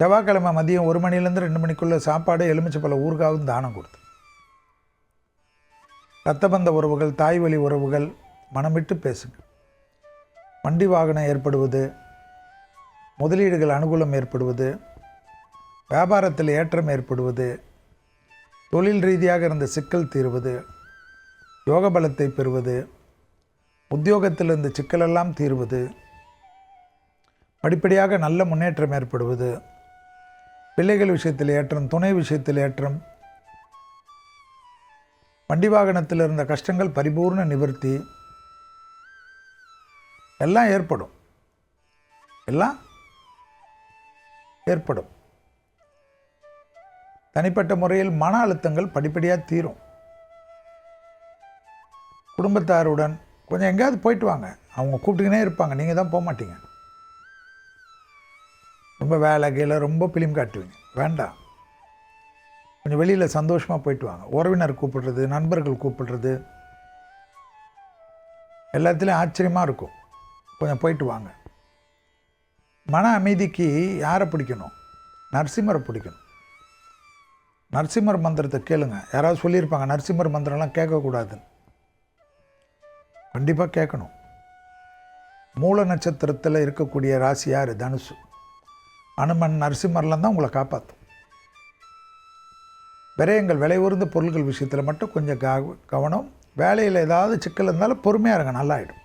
செவ்வாய்க்கிழமை மதியம் ஒரு மணிலேருந்து ரெண்டு மணிக்குள்ளே சாப்பாடு எலுமிச்சு பல ஊருக்காவும் தானம் கொடுத்து. ரத்தபந்த உறவுகள் தாய் வழி உறவுகள் மனமிட்டு பேசுங்க வண்டி வாகனம் ஏற்படுவது முதலீடுகள் அனுகூலம் ஏற்படுவது வியாபாரத்தில் ஏற்றம் ஏற்படுவது தொழில் ரீதியாக இருந்த சிக்கல் தீர்வது யோக பலத்தை பெறுவது உத்தியோகத்தில் இருந்த சிக்கலெல்லாம் தீர்வது படிப்படியாக நல்ல முன்னேற்றம் ஏற்படுவது பிள்ளைகள் விஷயத்தில் ஏற்றம் துணை விஷயத்தில் ஏற்றம் வண்டி வாகனத்தில் இருந்த கஷ்டங்கள் பரிபூர்ண நிவர்த்தி எல்லாம் ஏற்படும். எல்லாம் ஏற்படும். தனிப்பட்ட முறையில் மன அழுத்தங்கள் படிப்படியாக தீரும். குடும்பத்தாருடன் கொஞ்சம் எங்கேயாவது போயிட்டு வாங்க. அவங்க கூப்பிட்டுக்கினே இருப்பாங்க. நீங்கள் தான் போக மாட்டீங்க. ரொம்ப வேலை கீழே ரொம்ப பிலிம் காட்டுவீங்க. வேண்டாம். கொஞ்சம் வெளியில் சந்தோஷமாக போயிட்டு வாங்க. உறவினர் கூப்பிடுறது நண்பர்கள் கூப்பிடுறது எல்லாத்துலேயும் ஆச்சரியமாக இருக்கும். கொஞ்சம் போயிட்டு வாங்க. மன அமைதிக்கு யாரை பிடிக்கணும்? நரசிம்மரை பிடிக்கணும். நரசிம்மர் மந்திரத்தை கேளுங்க. யாராவது சொல்லியிருப்பாங்க நரசிம்மர் மந்திரம்லாம் கேட்கக்கூடாதுன்னு. கண்டிப்பாக கேட்கணும். மூல நட்சத்திரத்தில் இருக்கக்கூடிய ராசி யார்? தனுசு. அனுமன் நரசிம்மர்லாம் தான் உங்களை காப்பாற்றும். விரயங்கள் விலை உயர்ந்த பொருட்கள் விஷயத்தில் மட்டும் கொஞ்சம் கவனம். வேலையில் ஏதாவது சிக்கல் இருந்தாலும் பொறுமையாக இருங்க நல்லாயிடும்